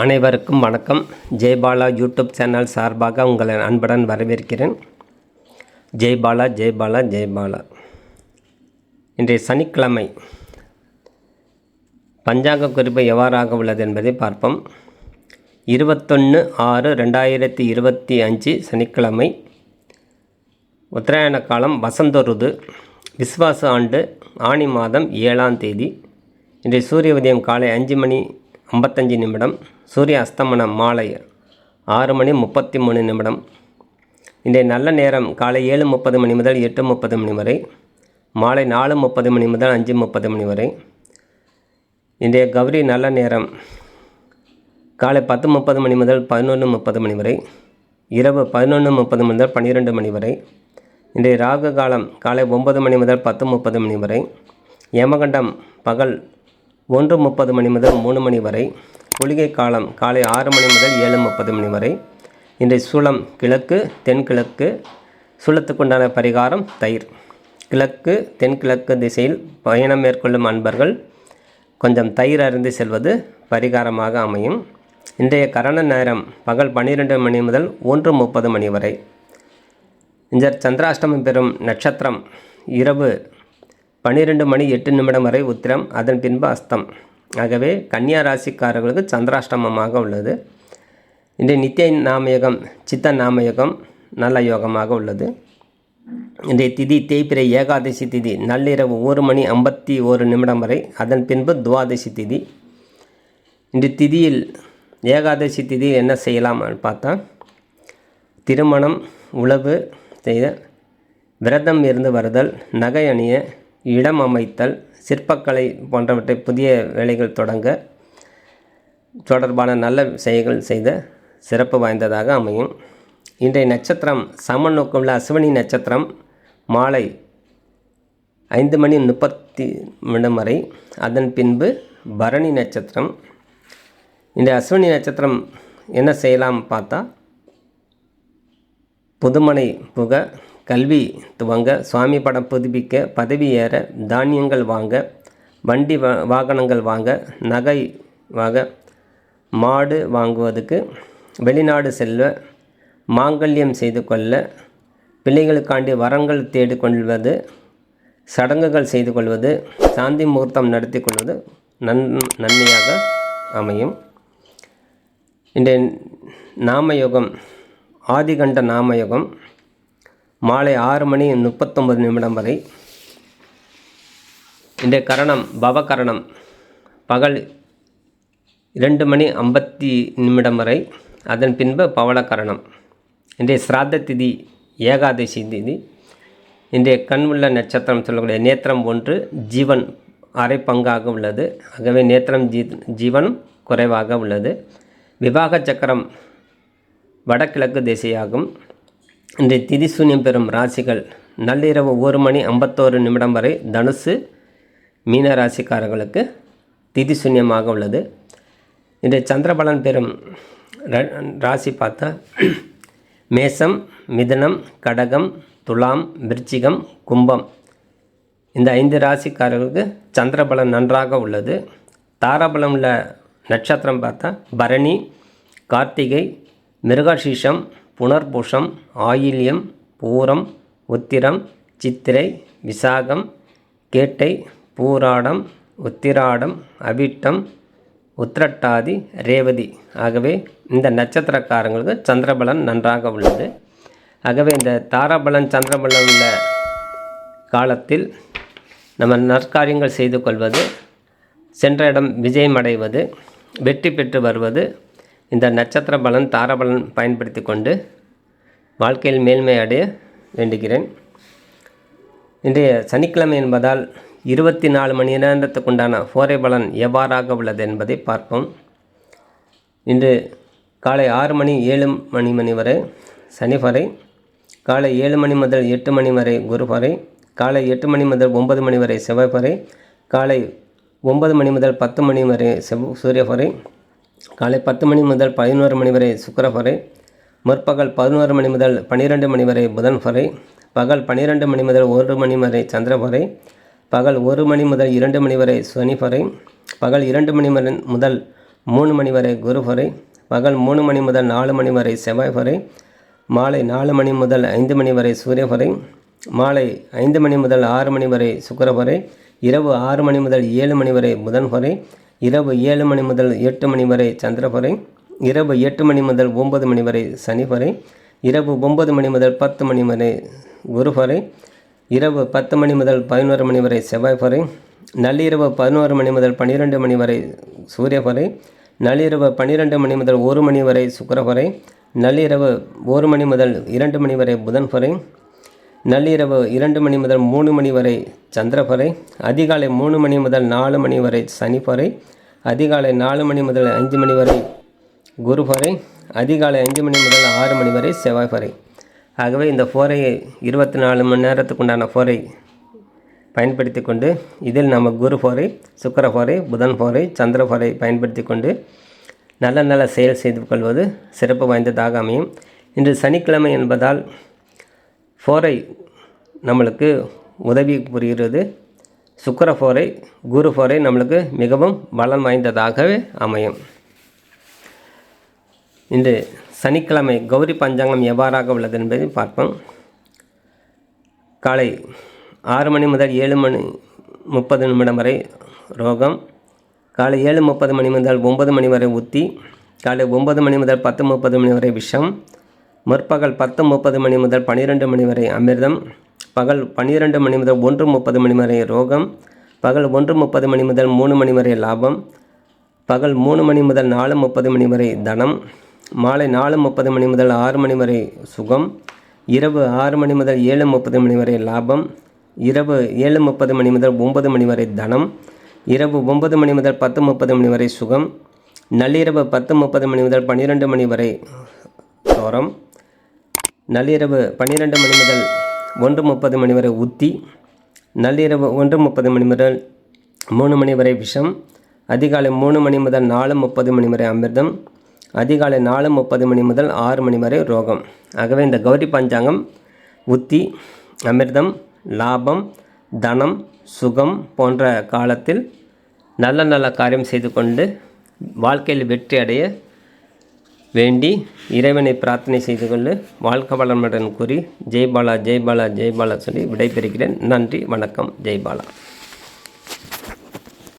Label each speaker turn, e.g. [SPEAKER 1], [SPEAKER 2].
[SPEAKER 1] அனைவருக்கும் வணக்கம். Jaibala YouTube channel சார்பாக உங்களை அன்புடன் வரவேற்கிறேன். ஜெய்பாலா ஜெய்பாலா ஜெய்பாலா இன்றைய சனிக்கிழமை பஞ்சாங்க குறிப்பு எவ்வாறாக உள்ளது என்பதை பார்ப்போம். இருபத்தொன்று ஆறு ரெண்டாயிரத்தி இருபத்தி அஞ்சு சனிக்கிழமை உத்தராயண காலம் வசந்த ருது விஸ்வாச ஆண்டு ஆணி மாதம் ஏழாம் தேதி. இன்றைய சூரிய உதயம் காலை அஞ்சு மணி ஐம்பத்தஞ்சு நிமிடம். சூரிய அஸ்தமனம் மாலை ஆறு மணி முப்பத்தி மூணு நிமிடம். இன்றைய நல்ல நேரம் காலை ஏழு முப்பது மணி முதல் எட்டு முப்பது மணி வரை மாலை நாலு முப்பது மணி முதல் அஞ்சு முப்பது மணி வரை. இன்றைய கௌரி நல்ல நேரம் காலை பத்து முப்பது மணி முதல் பதினொன்று முப்பது மணி வரை இரவு பதினொன்று முப்பது முதல் பன்னிரெண்டு மணி வரை. இன்றைய ராகு காலம் காலை ஒன்பது மணி முதல் பத்து முப்பது மணி வரை. யமகண்டம் பகல் ஒன்று முப்பது மணி முதல் மூணு மணி வரை. குளிகை காலம் காலை ஆறு மணி முதல் ஏழு முப்பது மணி வரை. இன்றைய சூளம் கிழக்கு தென்கிழக்கு சுளத்துக்குண்டான பரிகாரம் தயிர். கிழக்கு தென்கிழக்கு திசையில் பயணம் மேற்கொள்ளும் அன்பர்கள் கொஞ்சம் தயிர் அருந்து செல்வது பரிகாரமாக அமையும். இன்றைய கரண நேரம் பகல் பன்னிரெண்டு மணி முதல் ஒன்று முப்பது மணி வரை. இந்த சந்திராஷ்டமம் பெறும் நட்சத்திரம் இரவு பன்னிரெண்டு மணி எட்டு நிமிடம் வரை உத்திரம் அதன் பின்பு அஸ்தம். ஆகவே கன்னியா ராசிக்காரர்களுக்கு சந்திராஷ்டமமாக உள்ளது. இன்று நித்திய நாமயகம் சித்த நாமயகம் நல்ல யோகமாக உள்ளது. இன்றைய திதி தேய்பிரை ஏகாதசி திதி நள்ளிரவு ஒரு மணி ஐம்பத்தி ஒரு நிமிடம் வரை அதன் பின்பு துவாதசி திதி. இன்று திதியில் ஏகாதசி திதி என்ன செய்யலாம் பார்த்தா திருமணம் உழவு செய்த விரதம் இருந்து வருதல் நகை அணிய இடம் அமைத்தல் சிற்பக்கலை போன்றவற்றை புதிய வேலைகள் தொடங்க தொடர்பான நல்ல செயல்கள் செய்த சிறப்பு வாய்ந்ததாக அமையும். இன்றைய நட்சத்திரம் சம நோக்கமுள்ள அஸ்வினி நட்சத்திரம் மாலை ஐந்து மணி முப்பத்தி நிமிடம் வரை. அதன் பின்பு பரணி நட்சத்திரம். இந்த அஸ்வினி நட்சத்திரம் என்ன செய்யலாம் பார்த்தா புதுமனை புக கல்வி துவங்க சுவாமி படம் புதுப்பிக்க பதவி ஏற தானியங்கள் வாங்க வண்டி வா வாகனங்கள் வாங்க நகை வாங்க மாடு வாங்குவதுக்கு வெளிநாடு செல்ல மாங்கல்யம் செய்து கொள்ள பிள்ளைகளுக்காண்டி வரங்கள் தேடிக்கொள்வது சடங்குகள் செய்து கொள்வது சாந்தி முகூர்த்தம் நடத்தி கொள்வது நன் நன்மையாக அமையும். இன்றைய நாமயோகம் ஆதிகண்ட நாமயோகம் மாலை ஆறு மணி முப்பத்தொம்பது நிமிடம் வரை. இன்றைய கரணம் பவகரணம் பகல் இரண்டு மணி ஐம்பத்தி நிமிடம் வரை. அதன் பின்பு பவளக்கரணம் இன்றைய சிராத்த திதி ஏகாதசி திதி. இன்றைய கண் உள்ள நட்சத்திரம் சொல்லக்கூடிய நேத்திரம் ஒன்று ஜீவன் அரை பங்காக உள்ளது. ஆகவே நேத்திரம் ஜீ ஜீவன் குறைவாக உள்ளது. விவாக சக்கரம் வடகிழக்கு திசையாகும். இன்றைய திதி சூன்யம் பெறும் ராசிகள் நள்ளிரவு ஒரு மணி ஐம்பத்தோரு நிமிடம் வரை தனுசு மீன ராசிக்காரர்களுக்கு திதி சூன்யமாக உள்ளது. இன்றைய சந்திரபலன் பெறும் ராசி பார்த்தா மேசம் மிதனம் கடகம் துலாம் விருச்சிகம் கும்பம். இந்த ஐந்து ராசிக்காரர்களுக்கு சந்திரபலன் நன்றாக உள்ளது. தாராபலம் உள்ள நட்சத்திரம் பார்த்தா பரணி கார்த்திகை மிருகாசீஷம் புனர்பூஷம் ஆயில்யம் பூரம் உத்திரம் சித்திரை விசாகம் கேட்டை பூராடம் உத்திராடம் அவிட்டம் உத்திரட்டாதி ரேவதி. ஆகவே இந்த நட்சத்திரக்காரங்களுக்கு சந்திரபலன் நன்றாக உள்ளது. ஆகவே இந்த தாராபலன் சந்திரபலன் உள்ள காலத்தில் நம்ம நற்காரியங்கள் செய்து கொள்வது சென்ற இடம் விஜயம் அடைவது வெற்றி பெற்று வருவது இந்த நட்சத்திர பலன் தாரபலன் பயன்படுத்தி கொண்டு வாழ்க்கையில் மேன்மை அடைய வேண்டுகிறேன். இன்றைய சனிக்கிழமை என்பதால் இருபத்தி நாலு மணி நேரத்துக்குண்டான ஃபோரை பலன் எவ்வாறாக உள்ளது என்பதை பார்ப்போம். இன்று காலை ஆறு மணி ஏழு மணி மணி வரை சனிஃபரை காலை ஏழு மணி முதல் எட்டு மணி வரை குருஃபரை காலை எட்டு மணி முதல் ஒன்பது மணி வரை செவ்வாய்ஃபரை காலை ஒன்பது மணி முதல் பத்து மணி வரை செவ் சூரியஃபரை காலை பத்து மணி முதல் பதினோரு மணி வரை சுக்கர வரை முற்பகல் பதினோரு மணி முதல் பன்னிரெண்டு மணி வரை புதன் வரை பகல் பன்னிரெண்டு மணி முதல் ஒரு மணி வரை சந்திர வரை பகல் ஒரு மணி முதல் இரண்டு மணி வரை சனி வரை பகல் இரண்டு மணி முதல் மூணு மணி வரை குரு வரை பகல் மூணு மணி முதல் நாலு மணி வரை செவ்வாய் வரை மாலை நாலு மணி முதல் ஐந்து மணி வரை சூரிய வரை மாலை ஐந்து மணி முதல் ஆறு மணி வரை சுக்கர வரை இரவு ஆறு மணி முதல் ஏழு மணி வரை புதன் வரை இரவு ஏழு மணி முதல் எட்டு மணி வரை சந்திர இரவு எட்டு மணி முதல் ஒன்பது மணி வரை சனிபறை இரவு ஒன்பது மணி முதல் பத்து மணி வரை குரு இரவு பத்து மணி முதல் பதினோரு மணி வரை செவ்வாய்பறை நள்ளிரவு பதினோரு மணி முதல் பன்னிரெண்டு மணி வரை சூரியபறை நள்ளிரவு பன்னிரெண்டு மணி முதல் ஒரு மணி வரை சுக்கரபறை நள்ளிரவு ஒரு மணி முதல் இரண்டு மணி வரை புதன்பறை நள்ளிரவு இரண்டு மணி முதல் மூணு மணி வரை சந்திரபறை அதிகாலை மூணு மணி முதல் நாலு மணி வரை சனிப்பறை அதிகாலை நாலு மணி முதல் அஞ்சு மணி வரை குருபறை அதிகாலை அஞ்சு மணி முதல் ஆறு மணி வரை செவ்வாய்பறை ஆகவே இந்த ஃபோரையை இருபத்தி நாலு மணி நேரத்துக்கு உண்டான ஃபோரை பயன்படுத்தி கொண்டு இதில் நம்ம குரு ஃபோரை சுக்கர ஃபோரை புதன் ஃபோரை சந்திர ஃபோரை பயன்படுத்தி கொண்டு நல்ல நல்ல செயல் செய்து கொள்வது சிறப்பு வாய்ந்ததாக அமையும். இன்று சனிக்கிழமை என்பதால் ஃபோரை நம்மளுக்கு உதவி புரிகிறது. சுக்கர ஃபோரை குரு ஃபோரை நம்மளுக்கு மிகவும் பலம் வாய்ந்ததாகவே அமையும். இன்று சனிக்கிழமை கௌரி பஞ்சாங்கம் எவ்வாறாக உள்ளது என்பதை பார்ப்போம். காலை ஆறு மணி முதல் ஏழு மணி முப்பது நிமிடம் வரை ரோகம். காலை ஏழு முப்பது மணி முதல் ஒன்பது மணி வரை உத்தி. காலை ஒன்பது மணி முதல் பத்து முப்பது மணி வரை விஷம். முற்பகல் பத்து முப்பது மணி முதல் பன்னிரெண்டு மணி வரை அமிர்தம். பகல் பன்னிரெண்டு மணி முதல் ஒன்று முப்பது மணி வரை ரோகம். பகல் ஒன்று முப்பது மணி முதல் மூணு மணி வரை லாபம். பகல் மூணு மணி முதல் நாலு முப்பது மணி வரை தனம். மாலை நாலு முப்பது மணி முதல் ஆறு மணி வரை சுகம். இரவு ஆறு மணி முதல் ஏழு முப்பது மணி வரை லாபம். இரவு ஏழு முப்பது மணி முதல் ஒன்பது மணி வரை தனம். இரவு ஒன்பது மணி முதல் பத்து முப்பது மணி வரை சுகம். நள்ளிரவு பத்து முப்பது மணி முதல் பன்னிரெண்டு மணி வரை சோரம் நள்ளிரவு பன்னிரெண்டு மணி முதல் ஒன்று முப்பது மணி வரை உத்தி நள்ளிரவு ஒன்று முப்பது மணி முதல் மூணு மணி வரை விஷம் அதிகாலை மூணு மணி முதல் நாலு முப்பது மணி வரை அமிர்தம் அதிகாலை நாலு முப்பது மணி முதல் ஆறு மணி வரை ரோகம். ஆகவே இந்த கௌரி பஞ்சாங்கம் உத்தி அமிர்தம் லாபம் தனம் சுகம் போன்ற காலத்தில் நல்ல நல்ல காரியம் செய்து கொண்டு வாழ்க்கையில் வெற்றி அடைய வேண்டி இறைவனை பிரார்த்தனை செய்து கொண்டு வாழ்க்கை வளமுடன் கூறி ஜெய்பாலா ஜெய்பாலா ஜெய்பாலா சொல்லி விடைபெறுகிறேன். நன்றி வணக்கம் ஜெய்பாலா